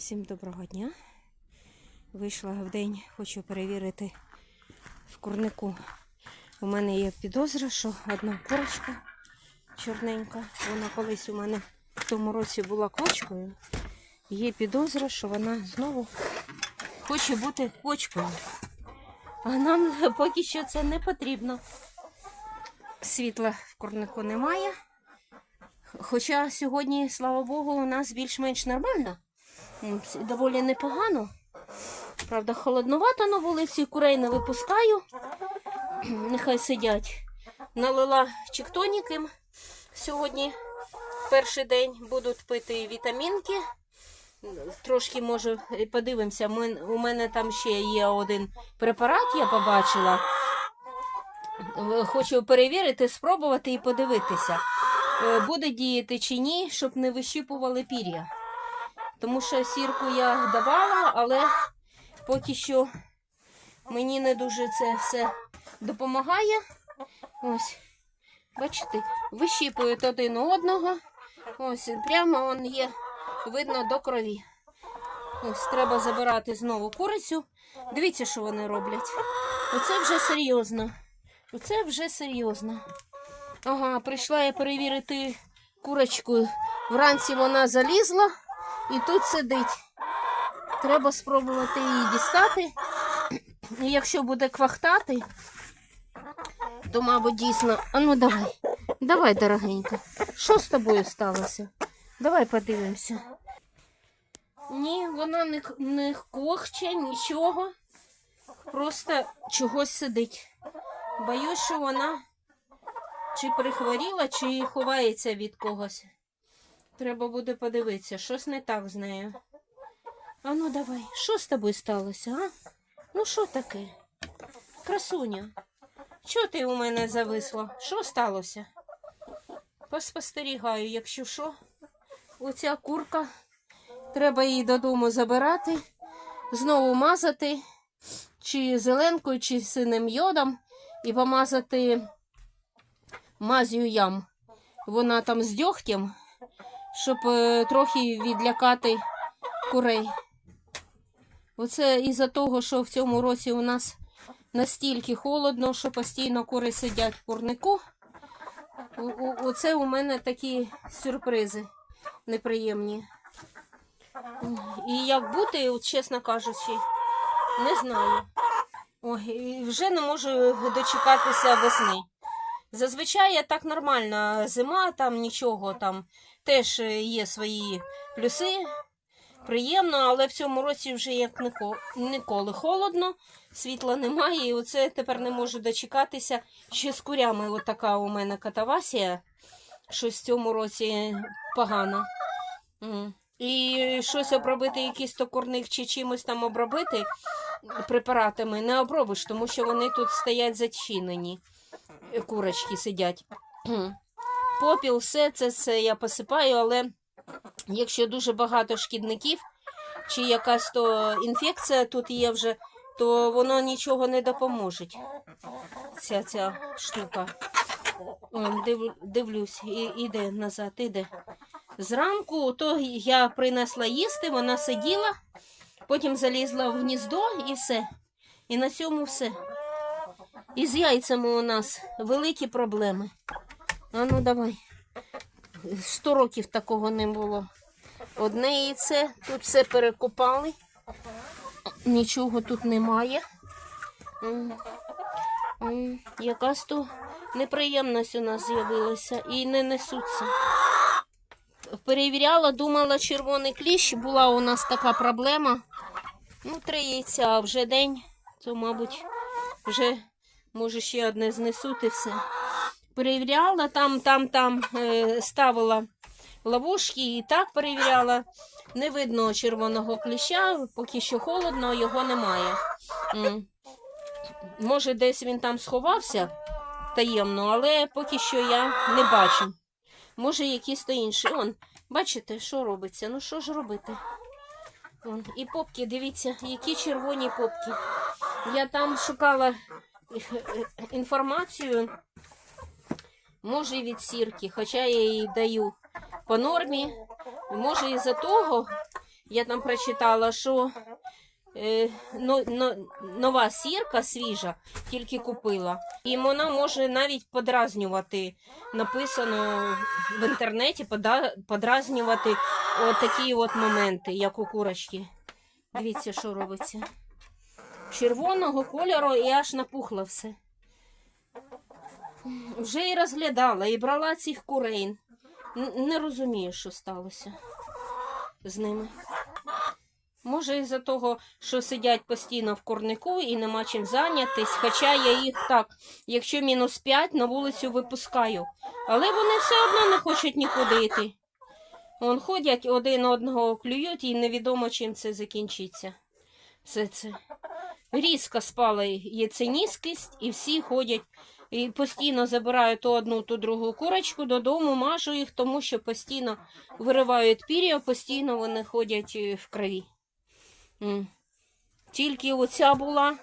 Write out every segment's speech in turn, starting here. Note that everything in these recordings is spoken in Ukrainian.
Всім доброго дня. Вийшла в день, хочу перевірити в курнику. У мене є підозра, що одна курочка чорненька. Вона колись у мене в тому році була квочкою. Є підозра, що вона знову хоче бути квочкою. А нам поки що це не потрібно. Світла в курнику немає. Хоча сьогодні, слава Богу, у нас більш-менш нормально. Доволі непогано. Правда, холодновато на вулиці, курей не випускаю. Нехай сидять. Налила чіктоніким сьогодні. Перший день будуть пити вітамінки. Трошки, може, подивимося. Ми- У мене там ще є один препарат, я побачила. Е, Хочу перевірити, спробувати і подивитися, е, буде діяти чи ні, щоб не вищипували пір'я. Тому що сірку я давала, але поки що мені не дуже це все допомагає. Ось, бачите, вищіпують один одного. Ось, прямо он є, видно до крові. Ось, треба забирати знову курицю. Дивіться, що вони роблять. Оце вже серйозно. Оце вже серйозно. Ага, прийшла я перевірити курочку. Вранці вона залізла і тут сидить. Треба спробувати її дістати. І якщо буде квахтати, то, мабуть, дійсно. А ну давай, давай, дорогенька. Що з тобою сталося? Давай подивимося. Ні, вона не, не кохче, нічого. Просто чогось сидить. Боюсь, що вона чи прихворіла, чи ховається від когось. Треба буде подивитися, щось не так з нею. А ну давай, що з тобою сталося, а? Ну що таке? Красуня, чого ти у мене зависла? Що сталося? Поспостерігаю, якщо що, оця курка, треба її додому забирати, знову мазати, чи зеленкою, чи синим йодом, і помазати мазю ям. Вона там з дьогтем, щоб е, трохи відлякати курей. Оце із-за того, що в цьому році у нас настільки холодно, що постійно кури сидять в курнику. Оце у мене такі сюрпризи неприємні. І як бути, от, чесно кажучи, не знаю. Ой, вже не можу дочекатися весни. Зазвичай так нормально. Зима, там нічого, там теж е, є свої плюси. Приємно, але в цьому році вже як ніколи холодно, світла немає, і оце тепер не можу дочекатися. Ще з курями от така у мене катавасія. Щось в цьому році погано. І щось обробити, якийсь то курник чи чимось там обробити препаратами не обробиш, тому що вони тут стоять зачинені. Курочки сидять. Попіл, все це все я посипаю, але якщо дуже багато шкідників, чи якась то інфекція тут є вже, то воно нічого не допоможе. Ця ця штука. О, див, дивлюсь, і, іде назад, іде. Зранку то я принесла їсти, вона сиділа, потім залізла в гніздо і все. І на цьому все. І з яйцями у нас великі проблеми. А ну давай. Сто років такого не було. Одне яйце, тут все перекопали. Нічого тут немає. Якась то неприємність у нас з'явилася і не несуться. Перевіряла, думала, червоний кліщ, була у нас така проблема. Ну, три яйця, а вже день, то, мабуть, вже може ще одне знесуть і все. Перевіряла, там, там, там е, ставила ловушки і так перевіряла. Не видно червоного кліща, поки що холодно, його немає. Може, десь він там сховався таємно, але поки що я не бачу. Може, якийсь то інший. Он, бачите, що робиться? Ну що ж робити? Вон, і попки, дивіться, які червоні попки. Я там шукала інформацію, може і від сірки, хоча я їй даю по нормі. Може, із-за того Я там прочитала, що е, но, но, нова сірка свіжа, тільки купила. І вона може навіть подразнювати. Написано в інтернеті подразнювати такі от моменти, як у курочки. Дивіться, що робиться. Червоного кольору і аж напухло все. Вже і розглядала, і брала цих курей. Не розумію, що сталося з ними. Може, із-за того, що сидять постійно в курнику і нема чим зайнятись, хоча я їх так, якщо мінус 5, на вулицю випускаю. Але вони все одно не хочуть нікуди йти. Вон ходять один одного клюють і невідомо, чим це закінчиться. Все це. Різко спала яйценіскість, і всі ходять і постійно забираю то одну, то другу курочку додому, мажу їх, тому що постійно виривають пір'я, постійно вони ходять е, в крові. Тільки оця була,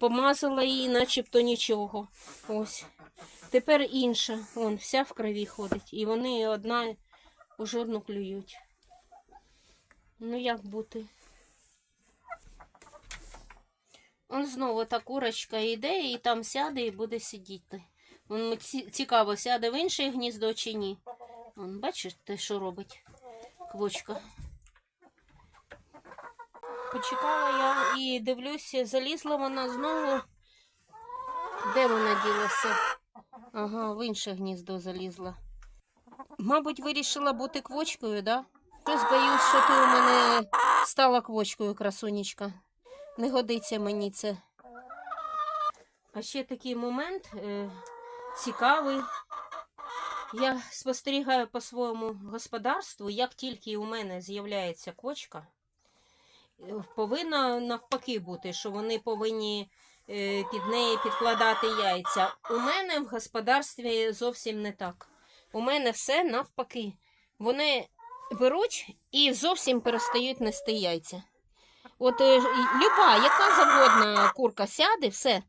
помазала її, начебто нічого. Ось. Тепер інша, вон, вся в крові ходить. І вони одна у жодну клюють. Ну, як бути? Он знову та курочка йде і там сяде і буде сидіти. Вон цікаво, сяде в інше гніздо чи ні. Вон, бачиш, те, що робить квочка. Почекала я і дивлюся, залізла вона знову. Де вона ділася? Ага, в інше гніздо залізла. Мабуть, вирішила бути квочкою, да? Щось боюсь, що ти у мене стала квочкою, красунечка. Не годиться мені це. А ще такий момент е, цікавий. Я спостерігаю по своєму господарству, як тільки у мене з'являється кочка, е, повинно навпаки бути, що вони повинні е, під неї підкладати яйця. У мене в господарстві зовсім не так. У мене все навпаки. Вони беруть і зовсім перестають нести яйця. От е, люба, яка завгодна курка сяде, все,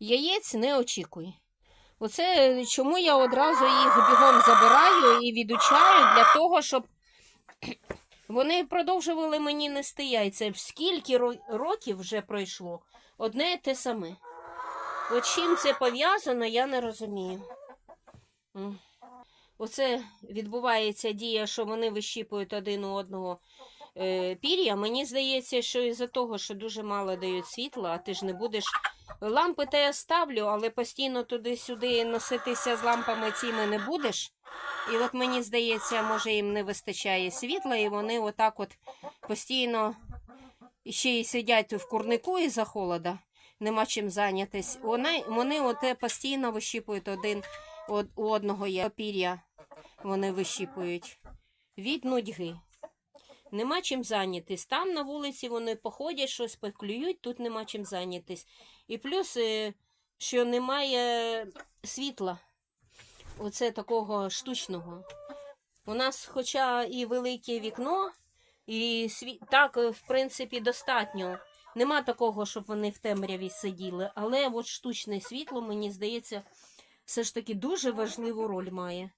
яєць не очікує. Оце е, чому я одразу їх бігом забираю і відучаю для того, щоб вони продовжували мені нести яйця. Скільки років вже пройшло, одне і те саме. От чим це пов'язано, я не розумію. Оце відбувається дія, що вони вищіпують один у одного пір'я. Мені здається, що із-за того, що дуже мало дають світла, а ти ж не будеш. Лампи та я ставлю, але постійно туди-сюди носитися з лампами цими не будеш. І от мені здається, може їм не вистачає світла, і вони отак от постійно ще й сидять в курнику із-за холода, нема чим зайнятись. Вони, вони оте постійно вищіпують один у одного пір'я. Вони вищіпують від нудьги. Нема чим зайнятись. Там на вулиці вони походять, щось поклюють, тут нема чим зайнятись. І плюс, е, що немає світла. Оце такого штучного. У нас, хоча і велике вікно, і сві... так, е, в принципі, достатньо. Нема такого, щоб вони в темряві сиділи. Але от штучне світло, мені здається, все ж таки дуже важливу роль має.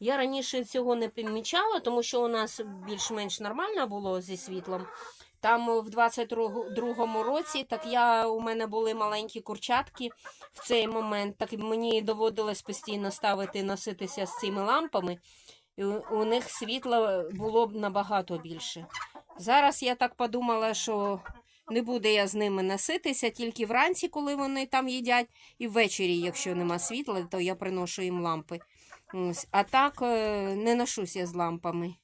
Я раніше цього не помічала, тому що у нас більш-менш нормально було зі світлом. Там в 22-му році, так я у мене були маленькі курчатки в цей момент. Так мені доводилось постійно ставити носитися з цими лампами, і у, них світла було б набагато більше. Зараз я так подумала, що не буде я з ними носитися тільки вранці, коли вони там їдять, і ввечері, якщо нема світла, то я приношу їм лампи. Ось. А так е, не ношусь я з лампами.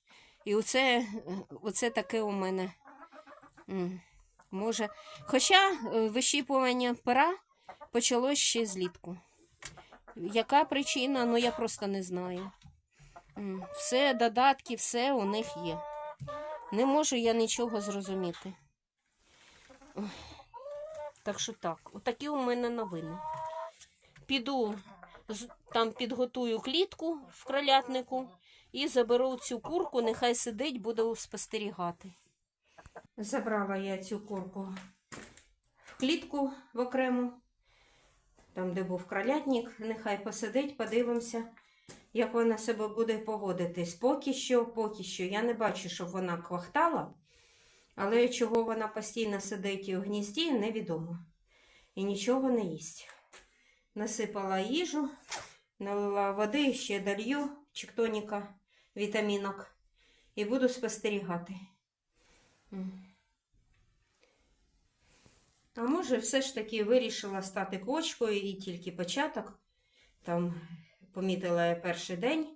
І оце, е, оце таке у мене. Може. Хоча е, вищіпування пера почалось ще злітку. Яка причина, ну я просто не знаю. Все, додатки, все у них є. Не можу я нічого зрозуміти. Так що так, отакі у мене новини. Піду там підготую клітку в кролятнику і заберу цю курку, нехай сидить, буду спостерігати. Забрала я цю курку в клітку в окрему, там, де був кролятник, нехай посидить, подивимося, як вона себе буде поводитись. Поки що, поки що. Я не бачу, щоб вона квахтала, але чого вона постійно сидить у гнізді, невідомо. І нічого не їсть. Насипала їжу, налила води, ще долью чектоніка, вітамінок. І буду спостерігати. А може, все ж таки вирішила стати квочкою і тільки початок. Там помітила я перший день,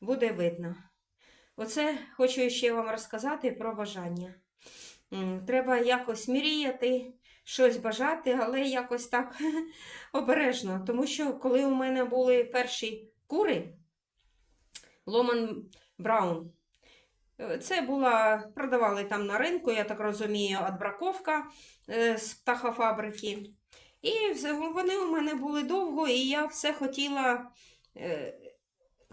буде видно. Оце хочу ще вам розказати про бажання. Треба якось мріяти, щось бажати, але якось так обережно. Тому що коли у мене були перші кури, Ломан Браун, е, це була, продавали там на ринку, я так розумію, отбраковка е, з птахофабрики. І вони у мене були довго, і я все хотіла е,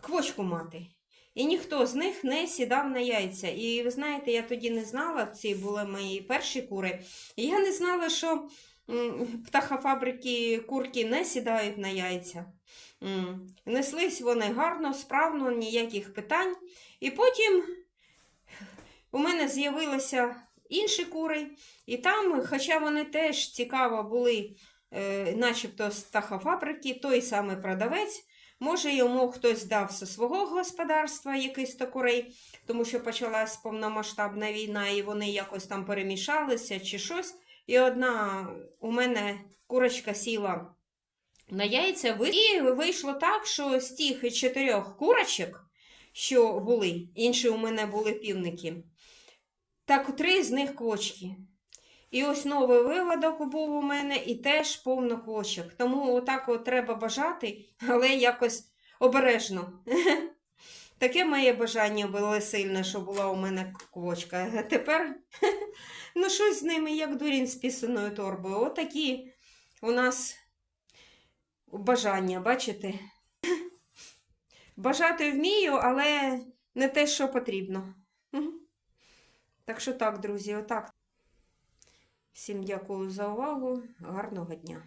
квочку мати. І ніхто з них не сідав на яйця. І ви знаєте, я тоді не знала, ці були мої перші кури. І я не знала, що птахофабрики курки не сідають на яйця. Неслись вони гарно, справно, ніяких питань. І потім у мене з'явилися інші кури, і там, хоча вони теж цікаво були, е, начебто з птахофабрики, той самий продавець. Може, йому хтось дав зі свого господарства якийсь то курей, тому що почалась повномасштабна війна, і вони якось там перемішалися чи щось. І одна у мене курочка сіла на яйця, і вийшло так, що з тих чотирьох курочок, що були, інші у мене були півники, так три з них квочки. І ось новий виводок був у мене і теж повно квочок. Тому отак от треба бажати, але якось обережно. Таке моє бажання було сильне, що була у мене квочка. А тепер ну щось з ними, як дурінь з пісаною торбою. Отакі у нас бажання, бачите? Бажати вмію, але не те, що потрібно. Так що так, друзі, отак. Всім дякую за увагу. Гарного дня!